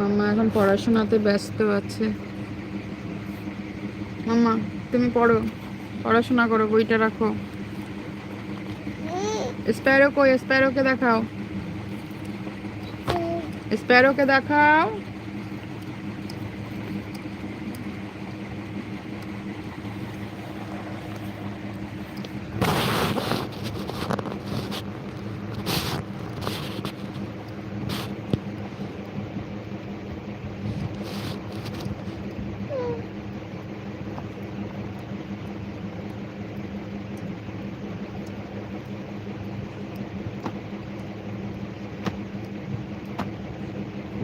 মাম্মা এখন পড়াশোনাতে ব্যস্ত আছে। মাম্মা, তুমি পড়ো। পড়াশোনা করো, বইটা রাখো। স্প্যারো কই? স্প্যারোকে দেখাও। স্প্যারোকে দেখাও।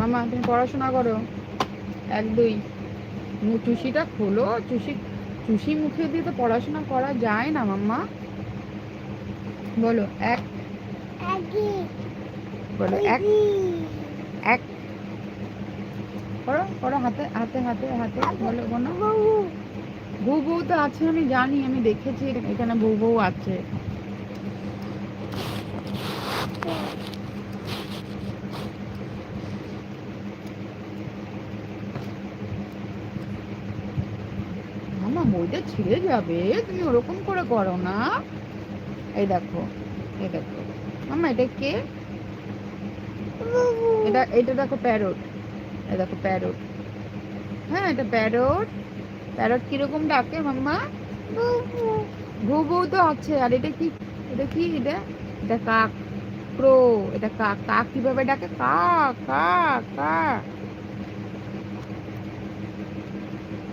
মামা, তুমি পড়াশোনা করো। এক, দুই। চুষিটা খোলো, চুষি চুষি মুখে দিয়ে তো পড়াশোনা করা যায় না মাম্মা। বলো, এক। বলো, এক। এক। করো করো, হাতে হাতে হাতে হাতে, বলো বলো। বউ বউ তো আছে, আমি জানি, আমি দেখেছি, এখানে বউ বউ আছে মামা বইটা ছিঁড়ে যাবে? তুমি ওরকম করে করো না। এই দেখো এই দেখো। মামা এটা কে? এটা এটা দেখো প্যারট। এই দেখো প্যারট। হ্যাঁ এটা প্যারট। প্যারট কীরকম ডাকে মাম্মা? ঘু বউ তো আছে। আর এটা কি? এটা কি? এটা এটা কাক ক্রো। এটা কাক। কাক কীভাবে ডাকে? কাক কাক কাক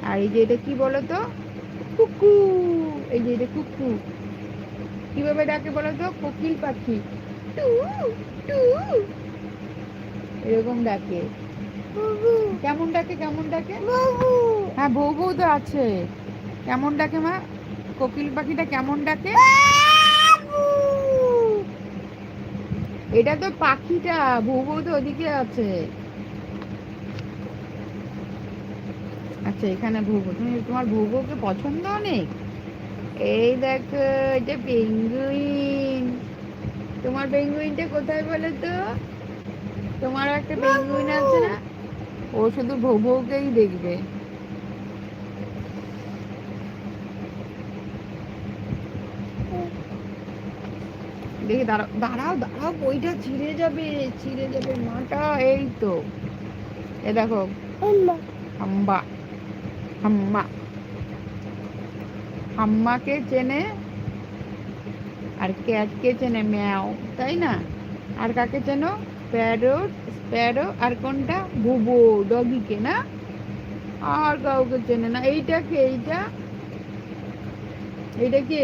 আর এই যে এটা কি বলো তো কুকু এই যে এটা কুকু। কীভাবে ডাকে বলো তো? কোকিল পাখি। টু টু। এরকম ডাকে। কেমন ডাকে কেমন ডাকে? হ্যাঁ বউ বউ তো আছে। কেমন ডাকে মা? কোকিল পাখিটা কেমন ডাকে? এটা তো পাখিটা বউ বউ তো ওদিকে আছে। আচ্ছা এখানে ভৌগো। তুমি তোমার ভৌগোকে পছন্দ অনেক? এই দেখো এটা পেঙ্গুইন তোমার পেঙ্গুইনটা কোথায় বলো তো তোমার একটা পেঙ্গুইন আছে না? ও শুধু ভৌ বউকেই দেখবে। দেখি, দাঁড়াও দাঁড়াও দাঁড়াও, বইটা ছিঁড়ে যাবে ছিঁড়ে যাবে মাটা, এই তো। এ দেখো হাম্বা হাম্মা হাম্মাকে চেনে আর ক্যাটকে চেনে ম্যাও, তাই না? আর কাকে চেনো? প্যারট স্প্যারো আর কোনটা? বুবু, ডগিকে, না? আর কাউকে চেনে না। এইটা কে? এইটা? এইটা কে?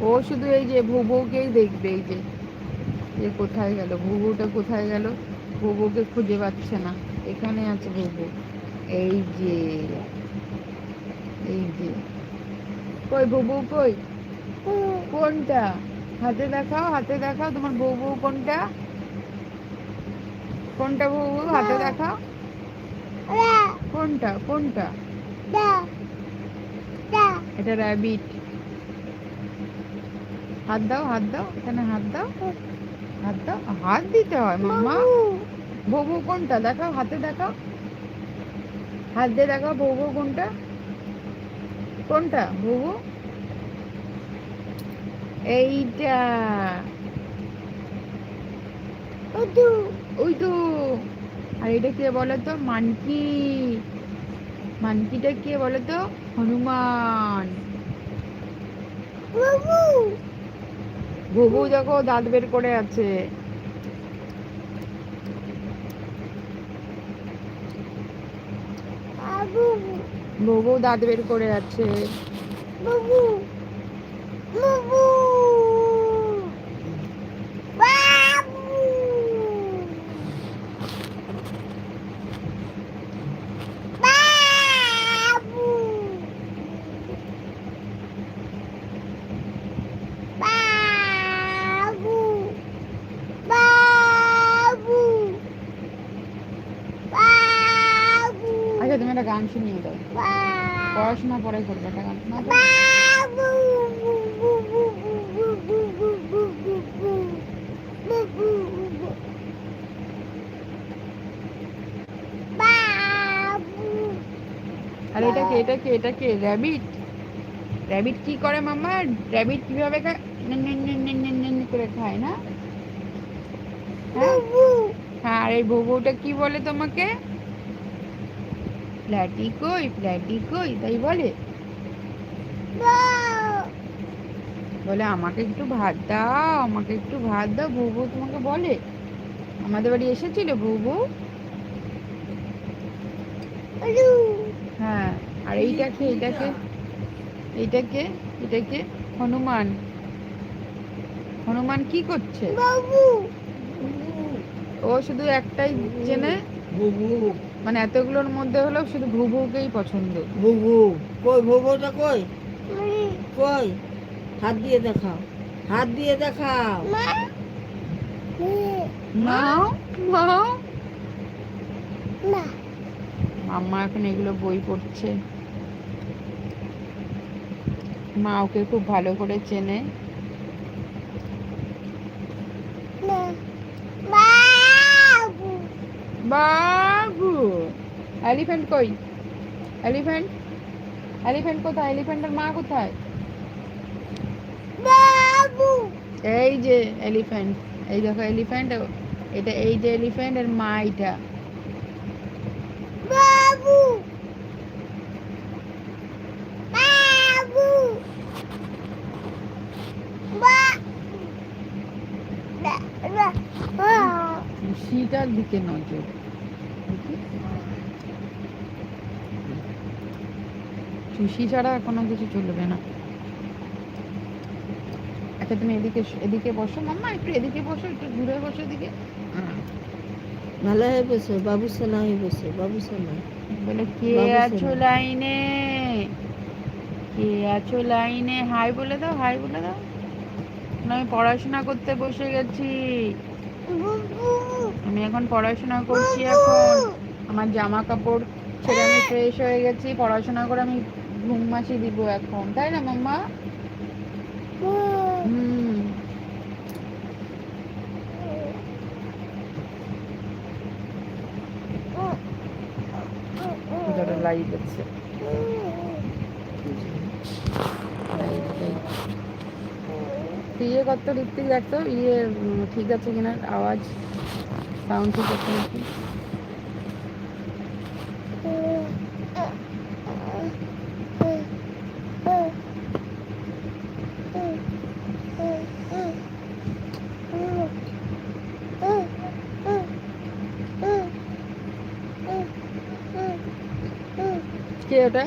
ও শুধু এই যে ভুবুকেই দেখবে, এই যে। কোথায় গেল? ভুবুটা কোথায় গেল? ভুবুকে খুঁজে পাচ্ছে না। এখানে আছে ভুবু এই যে এই যে। কই ভুবু কই? কোনটা? হাতে দেখাও হাতে দেখাও, তোমার বউ বউ কোনটা? কোনটা বউ বউ? হাতে দেখাও। কোনটা কোনটা? এটা র্যাবিট হাত দাও হাত দাও, এখানে হাত দাও। হাত দাও, হাত দিতে হয়, মাম্মা। বউ কোনটা? দেখাও হাতে দেখাও। হাত দিয়ে দেখাও বউ বউ কোনটা? কোনটা? বউ এইটা। ওই তো আর এটা কে বলো তো মানকি। মানকিটা কে বলো তো হনুমান ঘুঘু দেখো দাঁত বের করে আছে। ঘুঘু দাঁত বের করে আছে। পরে করবে একটা গান। এটা কে এটা কে এটা কে? র্যাবিট র্যাবিট কি করে মামা র্যাবিট কীভাবে করে খায়, না? হ্যাঁ? হ্যাঁ আর এই বউটা কি বলে তোমাকে? ফ্ল্যাটি কই ফ্ল্যাটি কই? তাই বলে? বলে আমাকে একটু ভাত দাও আমাকে একটু ভাত দাও বউ বউ তোমাকে বলে। আমাদের বাড়ি এসেছিল বউ বউ? হ্যাঁ আর এইটাকে এইটাকে এইটাকে এটাকে হনুমান। হনুমান কি করছে? ও শুধু একটাই জেনে মানে এতগুলোর মধ্যে হলেও শুধু ভু ভুকেই পছন্দ। বুবু কই বুবুটা কই? কই? হাত দিয়ে দেখাও। হাত দিয়ে দেখাও। মাও মাও মাম্মা এখন এগুলো বই পড়ছে। মা ওকে খুব ভালো করে চেনে। বাবু। এলিফ্যান্ট কই? এলিফ্যান্ট? এলিফ্যান্ট কোথায়? এলিফ্যান্টের মা কোথায়? এই যে এলিফ্যান্ট এই দেখো এলিফ্যান্ট এটা এই যে এলিফ্যান্ট এর মা এটা। সেটার দিকে নজর দেখি। সুশি ছাড়া কোনো কিছু চলবে না। আচ্ছা তুমি এদিকে এদিকে বসো। মাম্মা একটু এদিকে বসো একটু দূরে বসো এদিকে। হ্যাঁ। ভালো হয়ে বসে বাবু সোনা হয়ে বসে বাবু সোনা। বলে কে আছো লাইনে? কে আছো লাইনে? হাই বলে দাও হাই বলে দাও। আমি পড়াশোনা করতে বসে গেছি। আমি এখন পড়াশোনা করছি এখন। আমার জামা কাপড় ছেড়ে আমি ফ্রেশ হয়ে গেছি। পড়াশোনা করে আমি ঘুম মাসি দিব এখন তাই না মাম্মা? হুম। লাইট আছে ইয়ে করতো ঋত্বিক দেখতো ইয়ে ঠিক আছে কিনা? আওয়াজ? সাউন্ড ঠিক আছে নাকি কে ওটা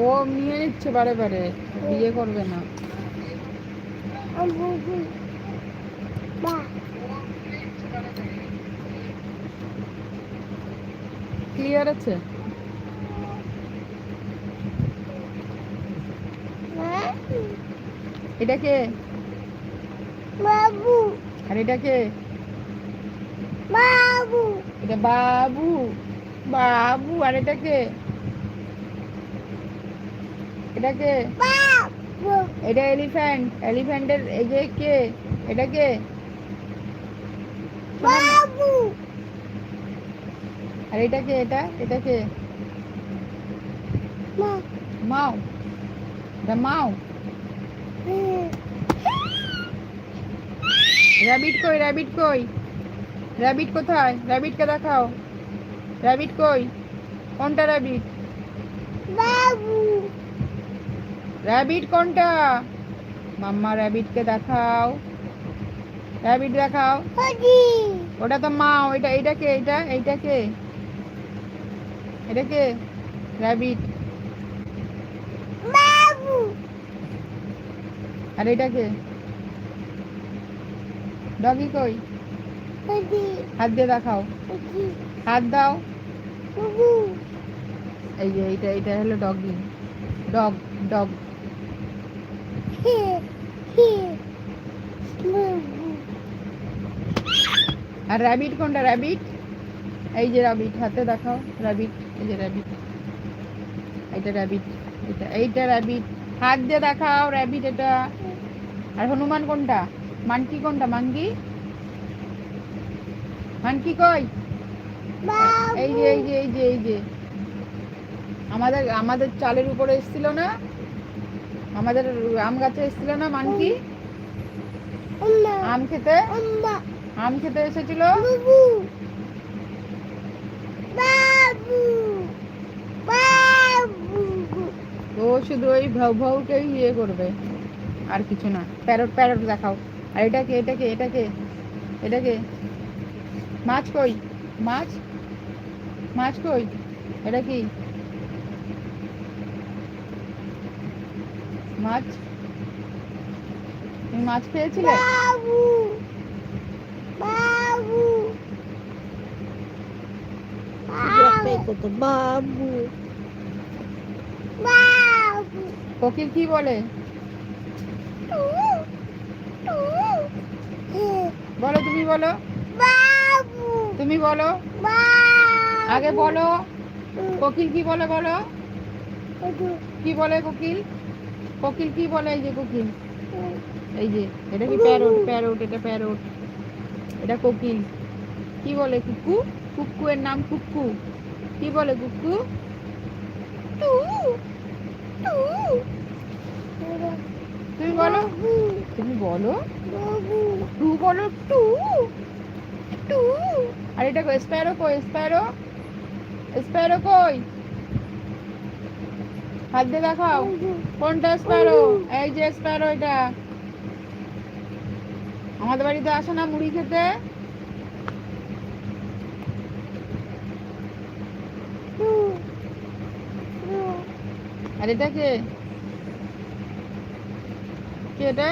ও নিয়ে নিচ্ছে বারে বারে বিয়ে করবে না। ক্লিয়ার আছে? এটা কে? বাবু। আর এটা কে? বাবু। এটা বাবু। বাবু আর এটা কে? এটা কে? এটা এলিফ্যান্ট। এলিফ্যান্টের এই যে কে? এটা কে? বাবু। আর এটা কে এটা? এটা কে? মাও। এটা মাও। র্যাবিট কই র্যাবিট কই? র্যাবিট কোথায়? র্যাবিটকে দেখাও। র্যাবিট কই? কোনটা র্যাবিট বাবু। র্যাবিট কোনটা? মাম্মা র্যাবিটকে দেখাও। র্যাবিট দেখাও। ওটা তো মা ওইটা এইটা কে এইটা এইটা কে? এটা কে? র্যাবিট। আর এটা কে? ডগি কই? হাত দিয়ে দেখাও। হাত দাও। এই যে এইটা এইটা হলো ডগি। Dog dog. আর র্যাবিট কোনটা? র্যাবিট এই যে র্যাবিট হাতে দেখাও। র্যাবিট এই যে র্যাবিট এইটা র্যাবিট এটা এইটা র্যাবিট হাত দিয়ে দেখাও র্যাবিট এটা। আর হনুমান কোনটা? মানকি কোনটা? মাঙ্কি মানকি কই? এই যে এই যে এই যে এই যে। আমাদের আমাদের চালের উপরে এসেছিল না? আমাদের আম গাছে এসেছিল না মানকি? আম খেতে? আম খেতে এসেছিল? বাবু। বাবু। বাবু। তো শুধু ওই ভাউ ভাউকেই ইয়ে করবে আর কিছু না। প্যারট প্যারট দেখাও। আর এটাকে এটাকে এটাকে এটাকে মাছ কই? মাছ? মাছ কই? এটা কি? মাছ? তুমি মাছ খেয়েছিলে বাবু বাবু একটাই বাবু। কোকিল কি বলে? বলো তুমি বলো। তুমি বলো। আগে বলো। কোকিল কি বলে বলো? কি বলে কোকিল? কোকিল কি বলে এই যে কোকিল? এই যে এটা কি প্যারট? প্যারোট এটা প্যারোট। এটা কোকিল। কি বলে কুকু? কুকু এর নাম কুকু। কি বলে কুকু টু তুমি বলো। তুমি বলো। টু বলো, টু। টু। আর এটা স্প্যারো কই? স্প্যারো স্প্যারো কই? হাত দিয়ে দেখাও। কোনটা স্প্যারো এই যে স্প্যারো এটা। আমাদের বাড়িতে আসে না মুড়ি খেতে টু টু আর এটা কে কে এটা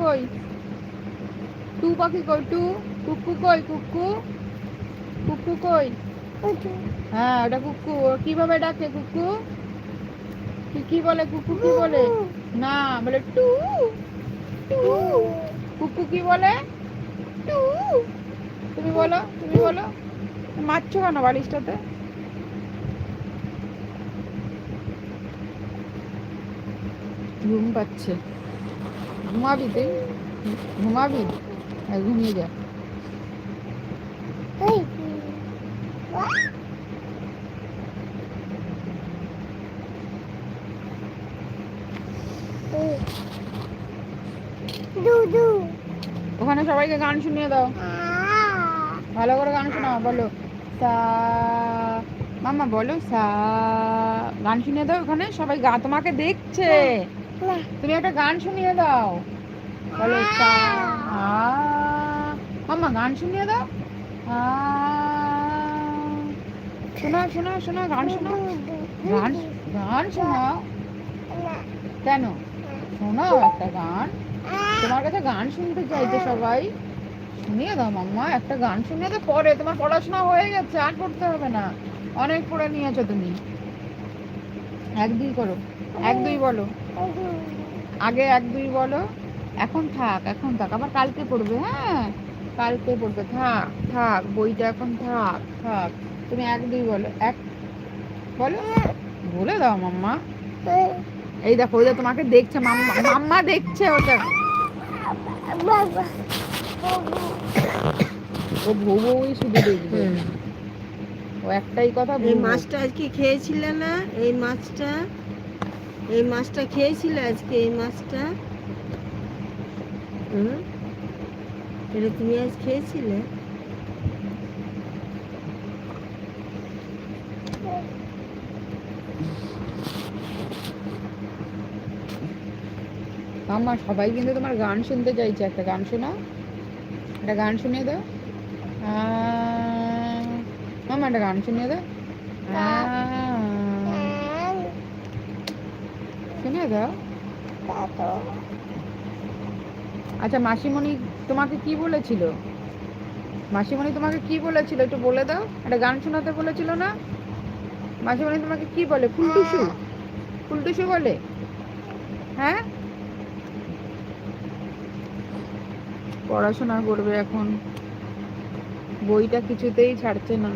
কই? টু পাখি কই? টু? কুকু কই? কুকু? কুকু কই? হ্যাঁ ওটা কুকু। কীভাবে ডাকে কুকু? কি বলে কুকু, কি বলে? না, বলে টু। টু কুকু কি বলে? টু তুমি বলো তুমি বলো। মারছো কেন বালিশটাতে? ঘুম পাচ্ছে। ঘুমাবি তুই? ঘুমাবি? আর ঘুমিয়ে যা. ওখানে সবাইকে গান শুনিয়ে দাও. ভালো করে গান শোনাও বলো। সা মামা বলো সা গান শুনিয়ে দাও ওখানে সবাই গা তোমাকে দেখছে। তুমি একটা গান শুনিয়ে দাও। বলো সা মামা গান শুনিয়ে দাও। আ শোনাও শোনাও শোনাও গান শোনাও গান গান শোনাও। কেন? শোনাও একটা গান। তোমার কাছে গান শুনতে চাইছে সবাই। শুনিয়ে দাও মাম্মা, একটা গান শুনিয়ে দাও পরে, তোমার পড়াশোনা হয়ে গেছে, আর পড়তে হবে না। অনেক পড়ে নিয়েছো তুমি। এক দুই করো, এক দুই বলো। আগে এক দুই বলো, এখন থাক এখন থাক। আবার কালকে পড়বে হ্যাঁ? কালকে পড়বে, থাক থাক, বইটা এখন থাক থাক। তুমি এক দুই বলো, এক বলো, বলে দাও মাম্মা। এই দেখো, ওই তোমাকে দেখছে মাম্মা মাম্মা দেখছে ওটা. ও বউ বউই শুধু দেখবে। ও একটাই কথা এই। মাছটা আজকে খেয়েছিলে না? এই মাছটা? এই মাছটা খেয়েছিলে আজকে এই মাছটা? হুম? এটা তুমি আজ খেয়েছিলে? মাম্মা সবাই কিন্তু তোমার গান শুনতে চাইছে। একটা গান শোনাও। একটা গান শুনিয়ে দাও। মাম্মা একটা গান শুনিয়ে দাও। শুনিয়ে দাও। আচ্ছা মাসিমণি তোমাকে কি বলেছিল? মাসিমণি তোমাকে কি বলেছিল? একটু বলে দাও। একটা গান শোনাতে বলেছিল না? মাসিমণি তোমাকে কি বলে? ফুলটুসু। ফুলটুসু বলে। হ্যাঁ? পড়াশোনা করবে এখন। বইটা কিছুতেই ছাড়ছে না।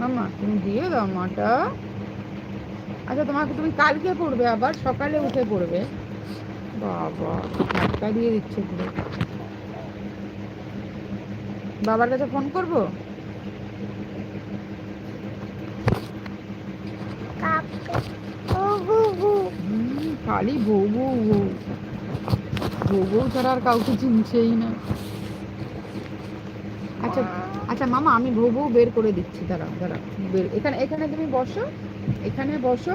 মামা তুমি দিয়ে দাও মাটা। আচ্ছা তোমাকে তুমি কালকে পড়বে আবার সকালে উঠে পড়বে। বাবা ধাক্কা দিয়ে দিচ্ছে পুরো। বাবার কাছে ফোন করব? খালি বউ বউ বউ বউ ছাড়া আর কাউকে চিনছেই না। আচ্ছা আচ্ছা মামা, আমি বউ বউ বের করে দিচ্ছি দাঁড়া দাঁড়া বের, এখানে এখানে তুমি বসো, এখানে বসো।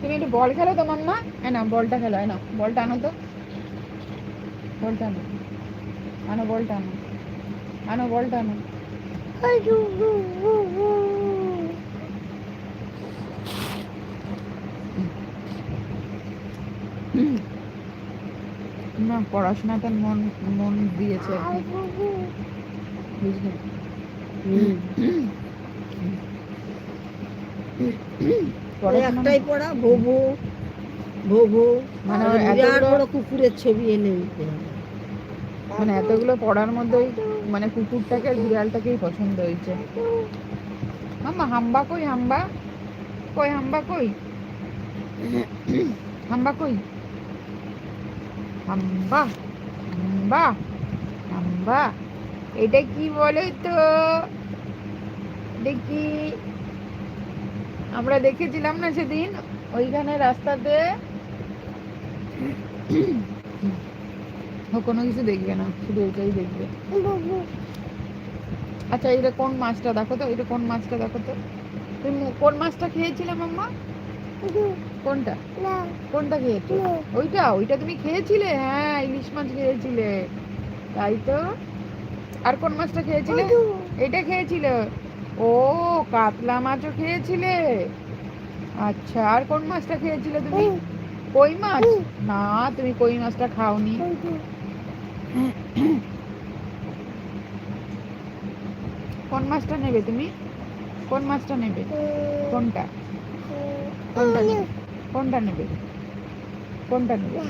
তুমি একটু বল খেলো তো মাম্মা। এ না বলটা খেলো না বলটা আনো তো। বলটা আনো আনো বলটা আনো আনো বলটা আনো। পড়াশোনাতে মন মন দিয়েছে একটাই পড়া ভোভো ভোভো মানে বিরাট এতগুলো- বড় কুকুরের ছবি এনে মানে এতগুলো পড়ার মধ্যে মানে কুকুরটাকে আর বিড়ালটাকেই পছন্দ হয়েছে। মাম্মা হাম্বা কই হাম্বা? কই হাম্বা কই? হাম্বা কই? হাম্বা হাম্বা হাম্বা এটা কি বলে তো দেখি আমরা দেখেছিলাম না সেদিন? ওইখানে রাস্তাতে ও কোনো কিছু দেখবে না, শুধু ওইটাই দেখবে। আচ্ছা এটা কোন মাছটা? দেখো তো, এটা কোন মাছটা দেখো তো? তুমি কোন মাছটা খেয়েছিলাম বুবু কোনটা? কোনটা খেয়েছো? ওইটা? ওইটা তুমি খেয়েছিলে? হ্যাঁ ইলিশ মাছ খেয়েছিলে। তাই তো? আর কোন মাছটা খেয়েছিলে? এটা খেয়েছিলে? ও কাতলা মাছও খেয়েছিলে? আচ্ছা আর কোন মাছটা খেয়েছিলে তুমি? কই মাছ? না তুমি কই মাছটা খাওনি। কোন মাছটা নেবে তুমি? কোন মাছটা নেবে? কোনটা? কোনটা কোনটা নেবে? কোনটা নেবে?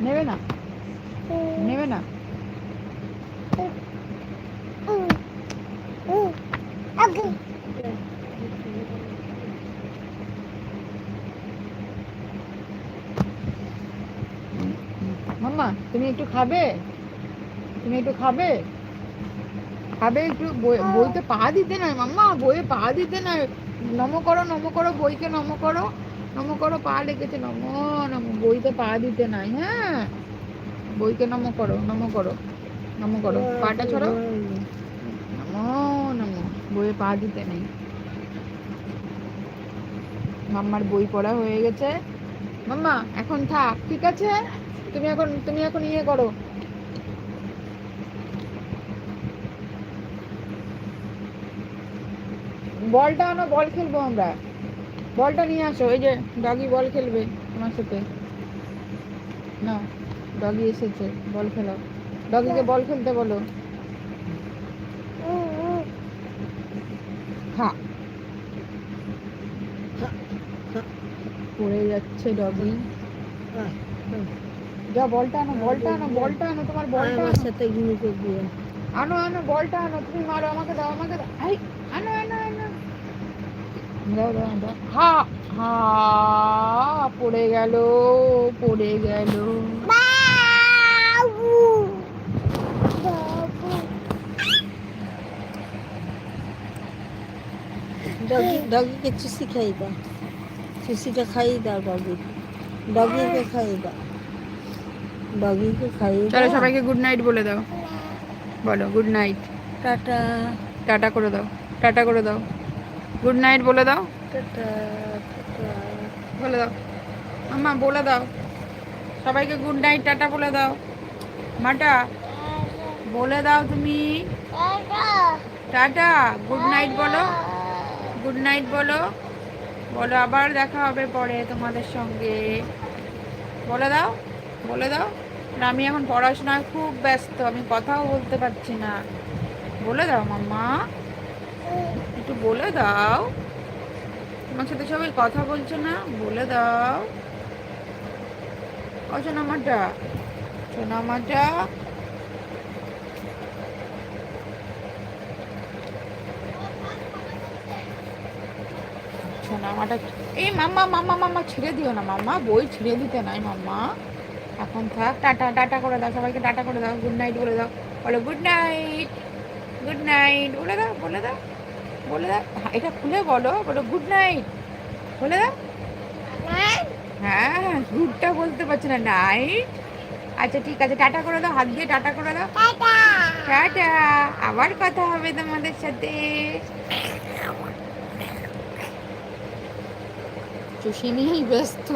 নেবে না? নেবে না? মাম্মা, তুমি একটু খাবে? তুমি একটু খাবে? খাবে একটু বই- বইতে পা দিতে নয় মাম্মা, বইয়ে পা দিতে নয়। নম করো নম করো, বইকে নম করো। নম করো, পা লেগেছে নম নম, বইতে পা দিতে নাই হ্যাঁ? বইকে নম করো নম করো নম করো, পাটা ছড়ো নমো নমো, বইয়ে পা দিতে নেই। মাম্মার বই পড়া হয়ে গেছে। মাম্মা, এখন থাক, ঠিক আছে? তুমি এখন তুমি এখন ইয়ে করো। বলটা আনো, বল খেলব আমরা। বলটা নিয়ে আসো ওই যে ডগি বল খেলবে তোমার সাথে। না ডগি এসেছে বল খেলাও। ডগিকে বল খেলতে বলো। খা পড়ে যাচ্ছে ডগি যা বলটা আনো বলটা আনো বলটা আনো তোমার বলটা আমার সাথে গুনুকে দিয়ে আনো আনো বলটা আনো তুমি মারো আমাকে দাও আমাকে দাও। আনো আনো দাও দাও দাও। হা হা পড়ে গেল পড়ে গেল। ডগি ডগিকে চুষি খাই দাও। চুষিটা খাইয়ে দাও ডগি। ডগিকে খাইয়ে দাও। ডগিকে খাইয়ে চলো সবাইকে গুড নাইট বলে দাও। বলো গুড নাইট টাটা। টাটা করে দাও। টাটা করে দাও। গুড নাইট বলে দাও। বলে দাও। আম্মা বলে দাও। সবাইকে গুড নাইট টাটা বলে দাও। মাটা বলে দাও তুমি। টাটা। গুড নাইট বলো। গুড নাইট বলো। বলো আবার দেখা হবে পরে তোমাদের সঙ্গে। বলে দাও বলে দাও। আমি এখন পড়াশোনায় খুব ব্যস্ত আমি কথাও বলতে পারছি না। বলে দাও মাম্মা। একটু বলে দাও। তোমার সাথে সবাই কথা বলছে না? বলে দাও। ও সোনামাটা সোনামাটা সোনামাটা এই মাম্মা মাম্মা মাম্মা, ছেড়ে দিও না মাম্মা, বই ছেড়ে দিতে নাই মাম্মা। এখন থাক, টাটা টাটা করে দাও, সবাইকে টাটা করে দাও গুড নাইট বলে দাও। বলো গুড নাইট গুড নাইট বলে দাও বলে দাও। বলে দাও। হ্যাঁ, এটা খুলে বলো বলো গুড নাইট বলে দাও। হ্যাঁ গুডটা বলতে পারছি না নাইট আচ্ছা ঠিক আছে টাটা করে দাও হাত দিয়ে টাটা করে দাও। টাটা। আবার কথা হবে তোমাদের সাথে। চুষে নিয়েই ব্যস্ত।